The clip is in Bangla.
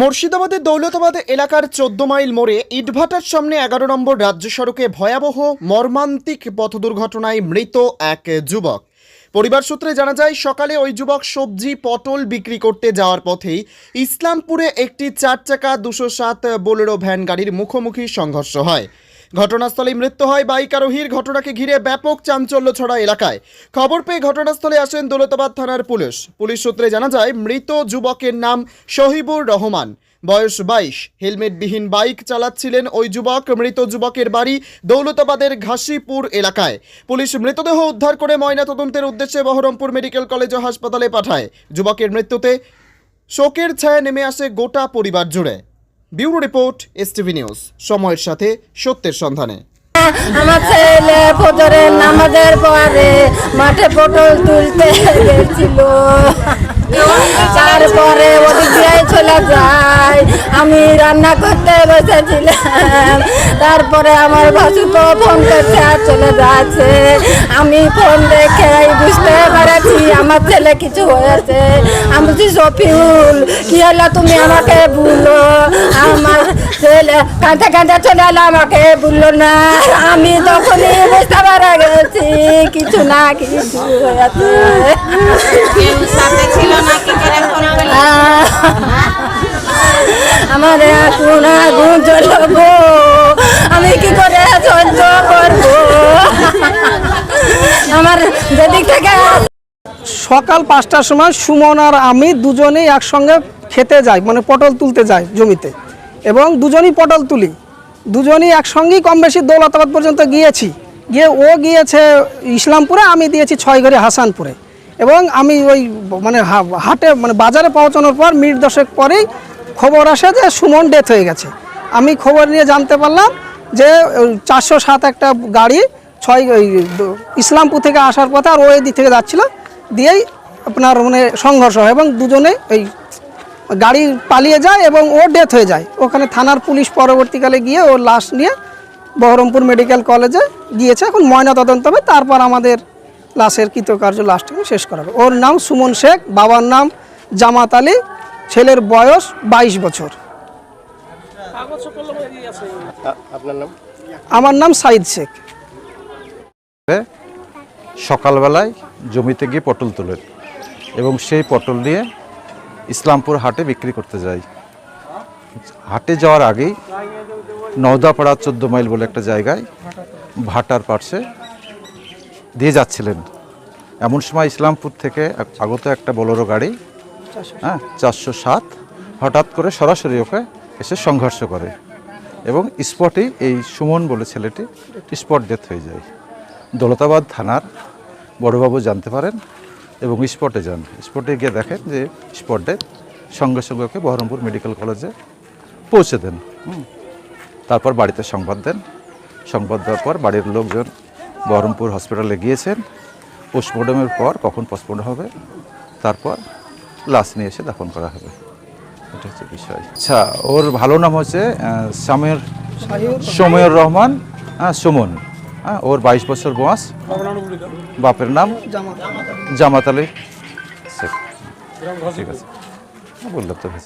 মুর্শিদাবাদের দৌলতাবাদ এলাকার চোদ্দ মাইল মোড়ে ইটভাটার সামনে এগারো নম্বর রাজ্য সড়কে ভয়াবহ মর্মান্তিক পথ দুর্ঘটনায় মৃত এক যুবক। পরিবার সূত্রে জানা যায়, সকালে ওই যুবক সবজি, পটল বিক্রি করতে যাওয়ার পথেই ইসলামপুরে একটি চার চাকা দুশো সাত বোলেরো ভ্যান গাড়ির মুখোমুখি সংঘর্ষ হয়। ঘটনাস্থলে মৃত্যু হয় বাইক আরোহীর। ঘটনাকে ঘিরে ব্যাপক চাঞ্চল্য ছড়া এলাকায়। খবর পেয়ে ঘটনাস্থলে আসেন দৌলতাবাদ থানার পুলিশ। পুলিশ সূত্রে জানা যায়, মৃত যুবকের নাম শহীবুর রহমান। বয়স বাইশ। হেলমেটবিহীন বাইক চালাচ্ছিলেন ওই যুবক। মৃত যুবকের বাড়ি দৌলতাবাদের ঘাসিপুর এলাকায়। পুলিশ মৃতদেহ উদ্ধার করে ময়নাতদন্তের উদ্দেশ্যে বহরমপুর মেডিকেল কলেজ ও হাসপাতালে পাঠায়। যুবকের মৃত্যুতে শোকের ছায়া নেমে আসে গোটা পরিবার জুড়ে। Bureau report, STV news. সময়ের সাথে সত্যের সন্ধানে। আমার ছেলে ফজরের নামাজের পরে মাঠে পটল তুলতে গেছিল। তারপরে ওদিক দিয়ে চলে যায়। আমি রান্না করতে বসেছিলাম। তারপরে আমার ভাসুকে ফোন করছে আর চলে যাচ্ছে। আমি ফোন দেখে বুঝতে পেরেছি আমার ছেলে কিছু হয়েছে। আমি বলছি, সফিউল, কি হলো তুমি আমাকে ছেলে কাঁদতে কাঁদতে চলে এলো আমাকে বলল না আমি তখনই বুঝতে পারা গেছি কিছু না কিছু আমার এখন আগুন জ্বলবো আমি কি করে সহ্য করব? আমার যেদিক থেকে সকাল পাঁচটার সময় সুমন আর আমি দুজনেই একসঙ্গে খেতে যাই মানে পটল তুলতে যাই জমিতে। এবং দুজনই পটল তুলি। দুজনই একসঙ্গেই কম বেশি দৌলতাবাদ পর্যন্ত গিয়েছি। গিয়ে ও গিয়েছে ইসলামপুরে, আমি দিয়েছি ছয়ঘরে হাসানপুরে। এবং আমি ওই মানে হাটে মানে বাজারে পৌঁছানোর পর মিনিট দশেক পরেই খবর আসে যে সুমন ডেথ হয়ে গেছে। আমি খবর নিয়ে জানতে পারলাম যে চারশো সাত একটা গাড়ি ছয় ওই ইসলামপুর থেকে আসার পথে আর ও এদিক থেকে যাচ্ছিল। দিয়েই আপনার মানে সংঘর্ষ হয় এবং দুজনে ওই গাড়ি পালিয়ে যায় এবং ও ডেথ হয়ে যায়। ওখানে থানার পুলিশ পরবর্তীকালে গিয়ে ওর লাশ নিয়ে বহরমপুর মেডিকেল কলেজে গিয়েছে। এখন ময়না তদন্ত হবে তারপর আমাদের লাশের কৃতকার্য লাশটাকে শেষ করা হবে ওর নাম সুমন শেখ বাবার নাম জামাত আলী ছেলের বয়স বাইশ বছর। আমার নাম সাইদ শেখ। সকালবেলায় জমিতে গিয়ে পটল তোলেন এবং সেই পটল নিয়ে ইসলামপুর হাটে বিক্রি করতে যাই। হাটে যাওয়ার আগেই নওদাপাড়া চোদ্দ মাইল বলে একটা জায়গায় ভাটার পার্শ্বে দিয়ে যাচ্ছিলেন। এমন সময় ইসলামপুর থেকে আগত একটা বোলেরো গাড়ি হ্যাঁ চারশো সাত হঠাৎ করে সরাসরি ওকে এসে সংঘর্ষ করে এবং স্পটে এই সুমন বলে ছেলেটি স্পট ডেথ হয়ে যায়। দৌলতাবাদ থানার বড়বাবু জানতে পারেন এবং স্পটে যান। স্পটে গিয়ে দেখেন যে স্পটে সঙ্গে সঙ্গে ওকে বহরমপুর মেডিকেল কলেজে পৌঁছে দেন। হুম। তারপর বাড়িতে সংবাদ দেন। সংবাদ দেওয়ার পর বাড়ির লোকজন বহরমপুর হসপিটালে গিয়েছেন। পোস্টমর্টমের পর কখন পোস্টমর্টম হবে তারপর লাশ নিয়ে এসে দাফন করা হবে। এটা হচ্ছে বিষয়। আচ্ছা ওর ভালো নাম হচ্ছে সামের সমীর রহমান হ্যাঁ সুমন। হ্যাঁ ওর বাইশ বছর বয়স। বাপের নাম? জামাত। আলী। শেখ ঠিক আছে। বললাম তো